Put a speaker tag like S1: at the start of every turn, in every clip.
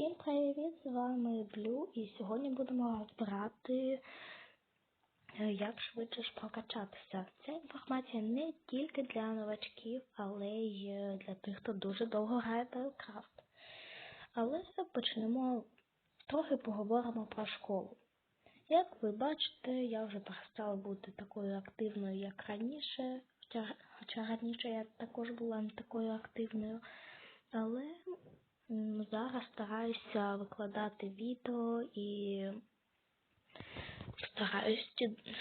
S1: Всім привіт! З вами Блю і сьогодні будемо розбирати, е, як швидше ж прокачатися. Ця інформація не тільки для новачків, але й е, для тих, хто дуже довго грає в Але почнемо трохи поговоримо про школу. Як ви бачите, я вже перестала бути такою активною, як раніше, хоча раніше я також була не такою активною. Але Зараз стараюся викладати відео і стараюсь,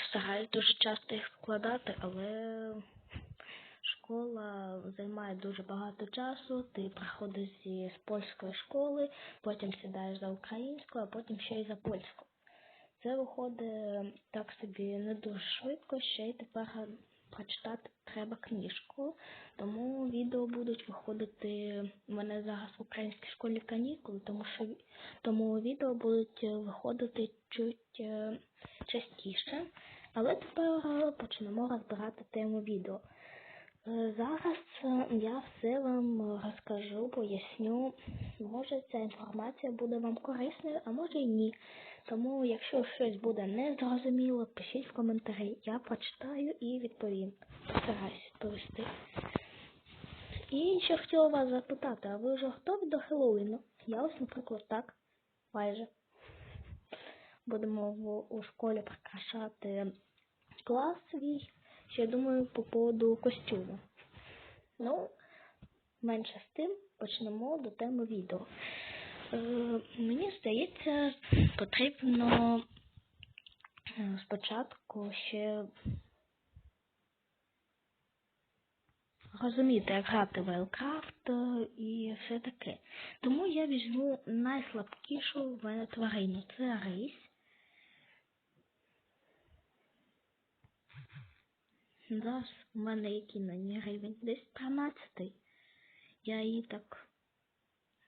S1: стараюсь дуже часто їх викладати, але школа займає дуже багато часу. Ти приходиш з польської школи, потім сідаєш за українську, а потім ще й за польську. Це виходить так собі не дуже швидко, ще й тепер прочитати треба книжку, тому відео будуть виходити у мене зараз в українській школі канікули, тому що тому відео будуть виходити чуть е, частіше. Але тепер почнемо розбирати тему відео. Е, зараз е, я все вам розкажу, поясню. Може ця інформація буде вам корисною, а може і ні. Тому, якщо щось буде незрозуміло, пишіть в коментарі. Я прочитаю і відповім. Постараюсь відповісти. І ще хотіла вас запитати, а ви вже готові до Хеллоуіну? Я ось, наприклад, так. Майже. Будемо в, у школі прикрашати клас свій. Ще думаю по поводу костюму. Ну, менше з тим почнемо до теми відео. Е, мені здається, потрібно е, спочатку ще розуміти, як грати в Елкрафт і все таке. Тому я візьму найслабкішу в мене тварину. Це рись. Зараз у мене який на ній рівень? Десь 13. Я її так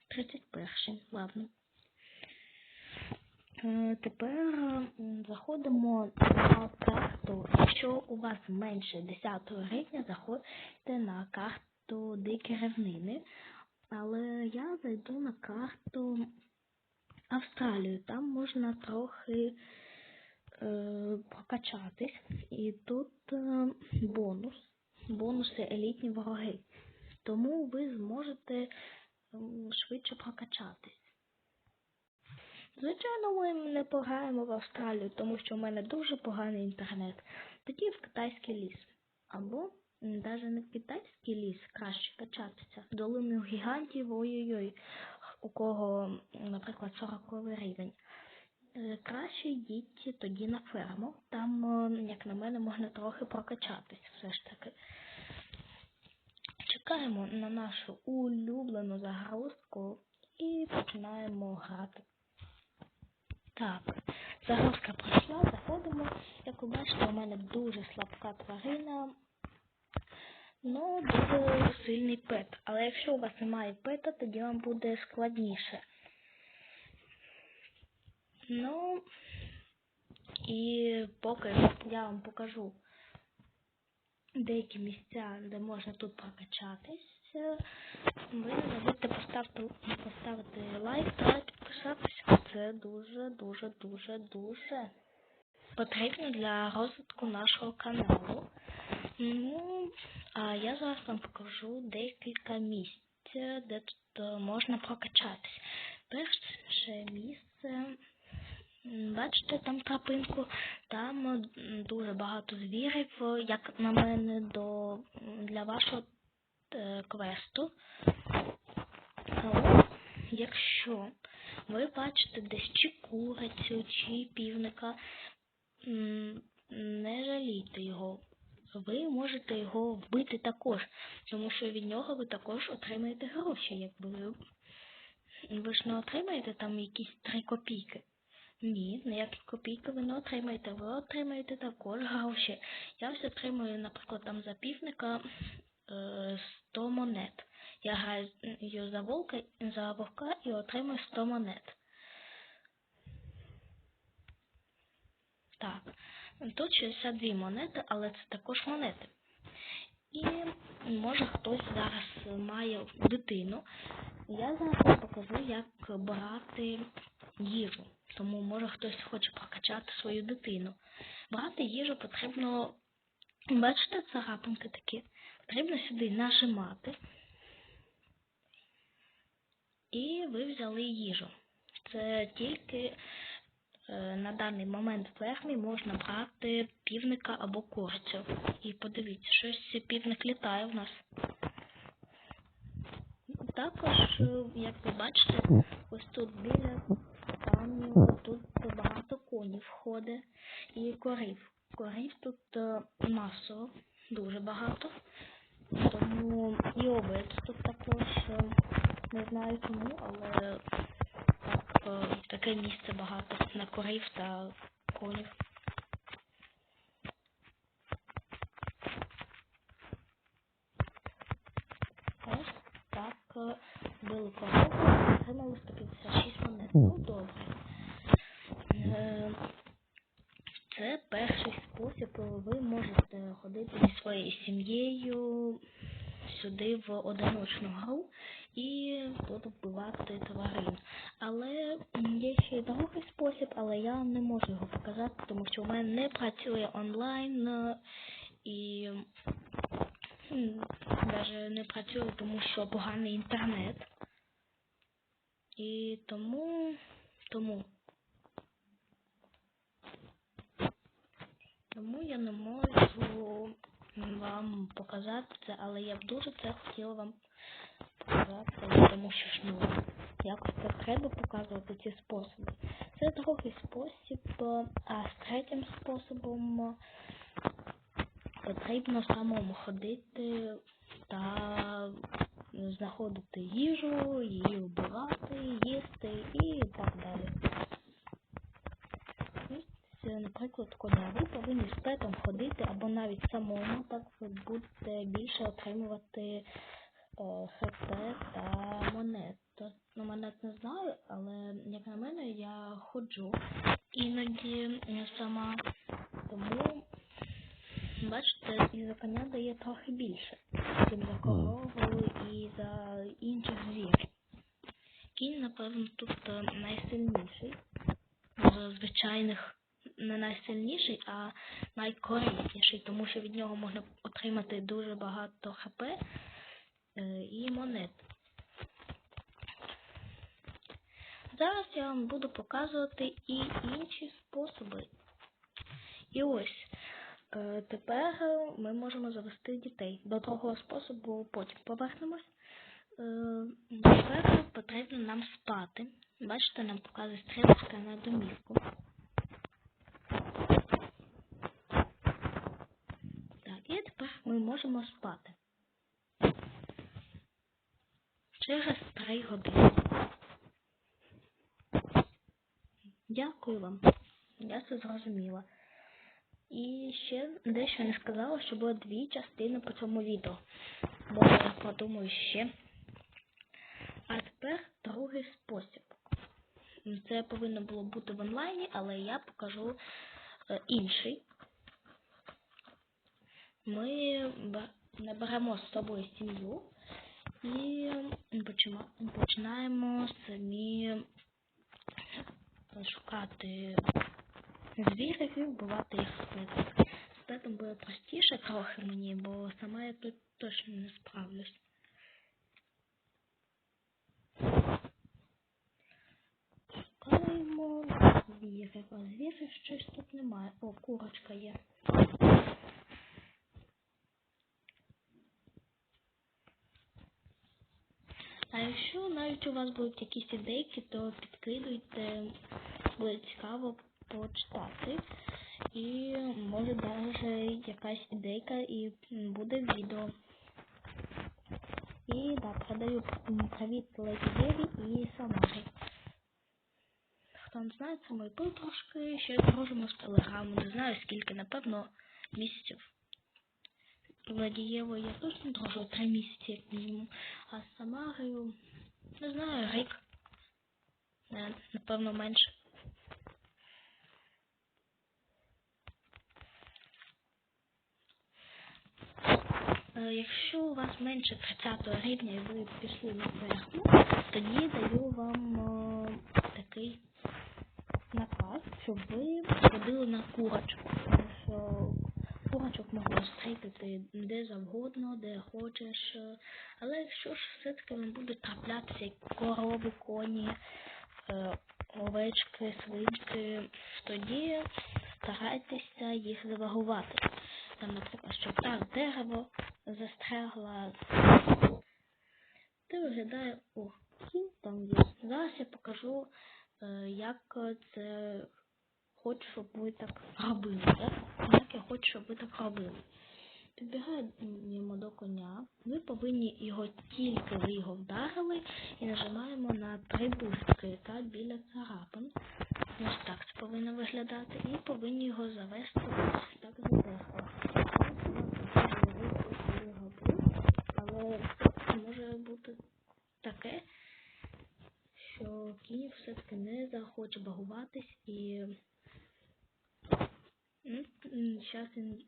S1: 31. Ладно. Е, тепер заходимо на карту. Якщо у вас менше 10 рівня, заходьте на карту Дикі рівнини. Але я зайду на карту Австралію. Там можна трохи е, прокачатись. І тут е, бонус. Бонуси елітні вороги. Тому ви зможете швидше прокачатись. Звичайно, ми не пограємо в Австралію, тому що в мене дуже поганий інтернет. Тоді в китайський ліс. Або навіть не в китайський ліс краще качатися. Долину гігантів, ой-ой-ой, у кого, наприклад, 40 рівень. Е, краще йдіть тоді на ферму. Там, е, як на мене, можна трохи прокачатись все ж таки. Чекаємо на нашу улюблену загрузку і починаємо грати. Так, загрузка пройшла, заходимо. Як ви бачите, у мене дуже слабка тварина. Ну, дуже сильний пет. Але якщо у вас немає пета, тоді вам буде складніше. Ну, і поки я вам покажу деякі місця, де можна тут прокачатися, ви не забудьте поставити, поставити лайк та підписатися. Це дуже-дуже дуже дуже потрібно для розвитку нашого каналу. Ну, а я зараз вам покажу декілька місць, де тут можна прокачатись. Перше місце. Бачите, там тропинку, там дуже багато звірів, як на мене, до, для вашого квесту. Але якщо ви бачите десь чи курицю, чи півника, не жалійте його. Ви можете його вбити також, тому що від нього ви також отримаєте гроші, якби ви ж не отримаєте там якісь три копійки. Ні, ніякі копійки ви не отримаєте. Ви отримаєте також гроші. Я ось отримую, наприклад, там за півника 100 е, монет. Я граю за волка, за вовка і отримую 100 монет. Так, тут 62 монети, але це також монети. І може хтось зараз має дитину. Я зараз покажу, як брати їжу. Тому може хтось хоче прокачати свою дитину. Брати їжу потрібно, бачите, царапинки такі. Потрібно сюди нажимати. І ви взяли їжу. Це тільки е, на даний момент в фермі можна брати півника або курицю. І подивіться, щось півник літає в нас. Також, е, як ви бачите, ось тут біля камню, тут багато конів ходить і корів. Корів тут е, масово, дуже багато. Тому і овець тут також. Не знаю чому, але так, е, таке місце багато на корів та конів. Ось так е, били корову, отримали 156 монет. Ну добре. Е, Це перший спосіб. Ви можете ходити зі своєю сім'єю сюди в одиночну гру і тут вбивати тварин. Але є ще й другий спосіб, але я не можу його показати, тому що у мене не працює онлайн е, і навіть не працює, тому що поганий інтернет. І тому, тому, тому я не можу вам показати це, але я б дуже це хотіла вам показати, тому що ж ну, якось це треба показувати ці способи. Це другий спосіб, а з третім способом потрібно самому ходити та знаходити їжу, її вбивати, їсти і так далі. Наприклад, коня. Ви повинні з петом ходити або навіть самому, так ви будете більше отримувати е, хп та монет. Ну, монет не знаю, але як на мене, я ходжу іноді е, сама. Тому Бачите, і за коня дає трохи більше, ніж за корову і за інших звірів. Кінь, напевно, тут е, найсильніший. З звичайних не найсильніший, а найкорисніший, тому що від нього можна отримати дуже багато хп е, і монет. Зараз я вам буду показувати і інші способи. І ось. Е, Тепер ми можемо завести дітей. До того способу потім повернемось. Тепер потрібно нам спати. Бачите, нам показує стрілочка на домівку. Так, і тепер ми можемо спати. Через 3 години. Дякую вам. Я це зрозуміла. І ще дещо не сказала, що було дві частини по цьому відео. Бо я подумаю ще. А тепер другий спосіб. Це повинно було бути в онлайні, але я покажу е, інший. Ми наберемо з собою сім'ю і починаємо самі шукати звірів і вбивати їх з петом. З буде простіше трохи мені, бо сама я тут точно не справлюсь. Шукаємо звірів, а звірів щось тут немає. О, курочка є. А якщо навіть у вас будуть якісь ідейки, то підкидуйте, буде цікаво почитати. І може навіть якась ідейка і буде відео. І да, передаю привіт Леді Єві і Самарі. Хто не знає, це мої подружки, ще дружимо з телеграму, не знаю скільки, напевно, місяців. Владієвою я точно дружу три місяці як а з не знаю, рік. Не, напевно, менше. Е, Якщо у вас менше 30 рівня і ви пішли на верхню, тоді даю вам е, такий наказ, щоб ви ходили на курочку. Тому що можна зустріти де завгодно, де хочеш. Але якщо ж все-таки вам будуть траплятися корови, коні, е, овечки, свинки, тоді старайтеся їх завагувати. Там, наприклад, щоб так дерево застрягла. Це виглядає о, там є. Зараз я покажу, е, як це хочу, щоб ви так робили. Як я хочу, щоб ви так робили. Підбігаємо до коня. Ми повинні його тільки ви його вдарили і нажимаємо на три бустки та біля царапин. Ось так це повинно виглядати. І повинні його завести ось так за дерево. Але може бути таке, що кінь все-таки не захоче багуватись і зараз він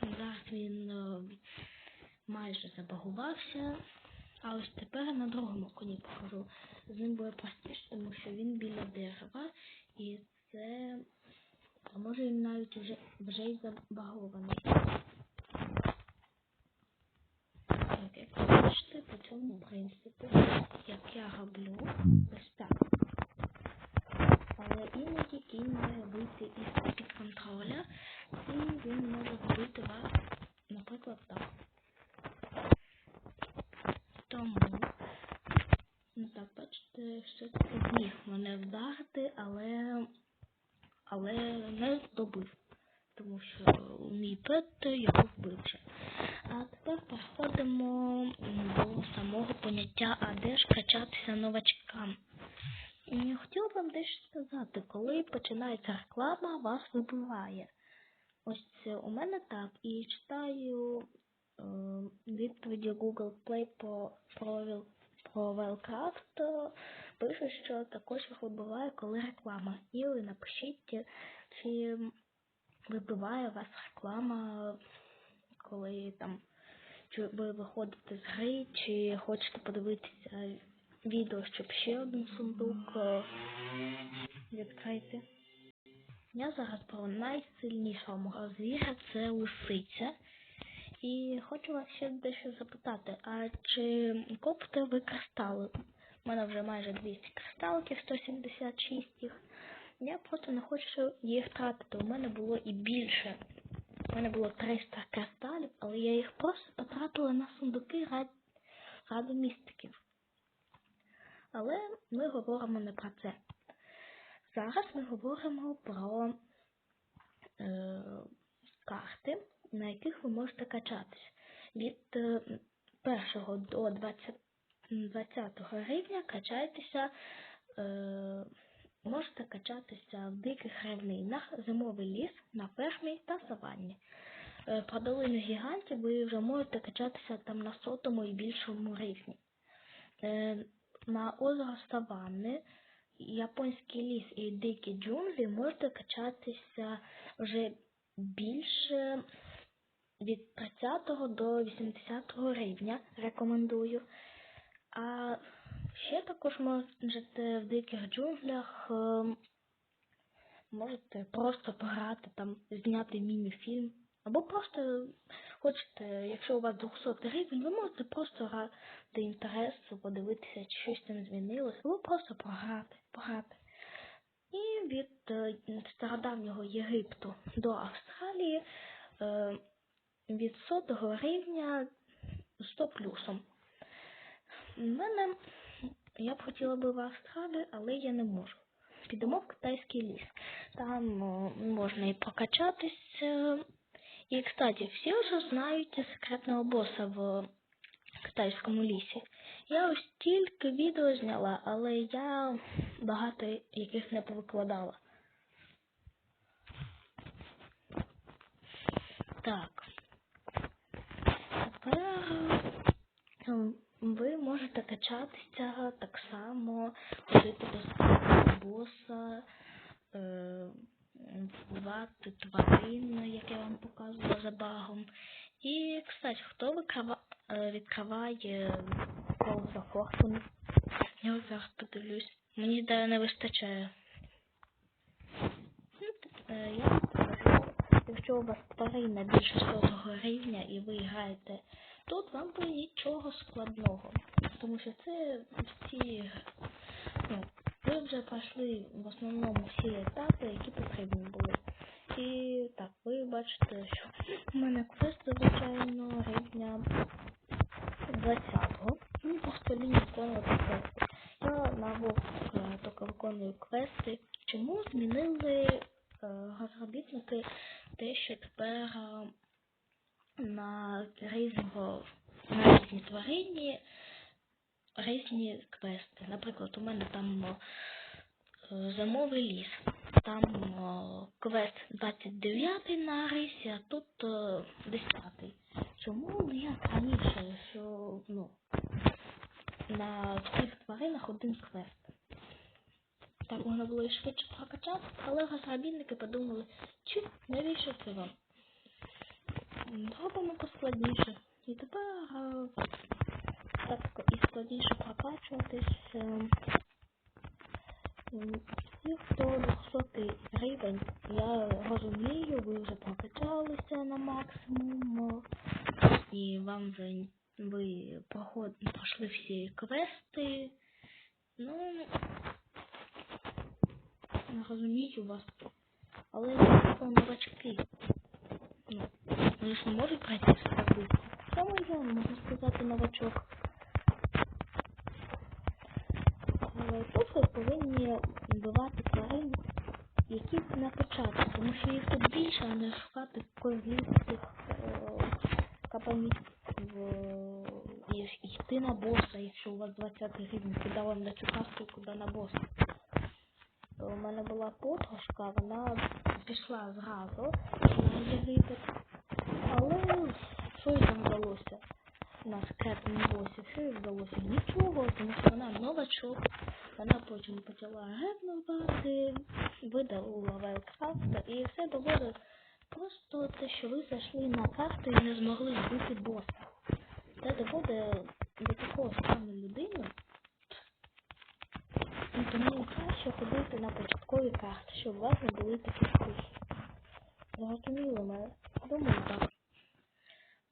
S1: зараз він е, майже забагувався. А ось тепер на другому коні покажу. З ним буде простіше, тому що він біля дерева, і це може він навіть вже вже й забагований. Так, як ви бачите, по цьому принципу, як я роблю, ось так. Але іноді кінь має вийти із під контроля, і він може вбити вас, наприклад, так. Тому, ну так, бачите, все-таки зміг мене вдарити, але, але не здобив. Тому що мій пет його вбив вже. А тепер переходимо до самого поняття, а де ж качатися новачкам. І хотіла вам дещо сказати, коли починається реклама, вас вибиває. Ось це у мене так. І читаю е, відповіді Google Play про, про Wildcraft, е, пише, що також їх вибиває, коли реклама. І напишіть, чи вибиває вас реклама, коли там чи ви виходите з гри, чи хочете подивитися відео, щоб ще один сундук е, відкрити. Я зараз про найсильнішого мого звіра це лисиця. І хочу вас ще дещо запитати, а чи копите ви кристали? У мене вже майже 200 кристаликів, 176 їх. Я просто не хочу їх тратити. У мене було і більше. У мене було 300 кристалів, але я їх просто потратила на сундуки ради, ради містиків. Але ми говоримо не про це. Зараз ми говоримо про е, карти, на яких ви можете качатись. Від е, 1 до 20, 20 рівня качайтеся, е, можете качатися в диких рівнинах, зимовий ліс, на фермі та саванні. Е, про долину гігантів ви вже можете качатися там на сотому і більшому рівні. Е, на озеро Саванни, японський ліс і дикі джунглі можете качатися вже більше від 30 до 80 рівня, рекомендую. А ще також можете в диких джунглях е, можете просто пограти там, зняти міні-фільм. Або просто хочете, якщо у вас 200 рівень, ви можете просто ради інтересу подивитися, чи щось там змінилось, або просто пограти, пограти. І від е, стародавнього Єгипту до Австралії е, від 100 рівня 100 плюсом. Мене я б хотіла би в Австралію, але я не можу. Підемо в китайський ліс. Там о, можна і прокачатися. І, кстати, всі вже знають секретного боса в китайському лісі. Я ось тільки відео зняла, але я багато яких не повикладала. Так. Тепер ем, ви можете качатися так само, ходити до боса, е, вбивати тварин, як я вам показувала за багом. І, кстати, хто е, відкриває коло за фортуну? Я ось зараз подивлюсь. Мені де не вистачає. Е, Я вам скажу, якщо у вас тварина більше сотого рівня і ви граєте тут, вам буде нічого складного. Тому що це всі, ну, ви вже пройшли в основному всі етапи, які потрібні були. І так, ви бачите, що у мене квест, звичайно, рівня 20-го. Ну, просто лінії виконувати квести. Я на вовк е, тільки виконую квести. Чому змінили е, розробітники те, що тепер е, на різного різні тварині різні квести. Наприклад, у мене там е, зимовий ліс. Там е, квест 29 на рисі, а тут е, 10. Чому як раніше, що ну, на всіх тваринах один квест? Так можна було і швидше прокачати, але розробітники подумали, чи навіщо це вам? М, Зробимо поскладніше. І тепер е, так і складніше прокачуватись. е, Всі, хто 200 рівень, я розумію, ви вже прокачалися на максимум, е, і вам вже ви проход, пройшли всі квести. Ну, не розумію вас. Але це новачки. Ну, вони ж не можуть пройти все так швидко. Саме я, можна сказати, новачок. Але тут ви повинні вбивати тварин, які на початку, тому що їх тут більше, а не е, кабанів йти на боса, якщо у вас 20 рівень, куди вам на цю карту, куди на боса. У мене була подружка, вона пішла зразу на Єгипет. Але що їй там вдалося? На секретному босі, що їй вдалося? Нічого, тому що вона новачок. Вона потім почала ревнувати, видалила Вайлдкрафта і все доводить просто те, що ви зайшли на карту і не змогли вбити боса. Це доводить до такого стану людини, і тому краще ходити на початкові карти, щоб у вас не були такі вкуси. Зрозуміло мене? Думаю, так.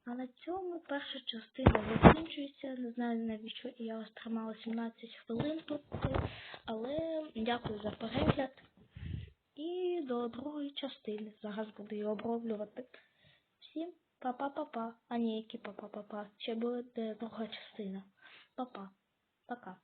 S1: А на цьому перша частина закінчується. Не знаю навіщо я вас тримала 17 хвилин тут, але дякую за перегляд. До другої частини. Зараз буду її оброблювати. Всім па-па-па-па. А ні, які па-па-па-па. Ще буде друга частина. Па-па. Пока.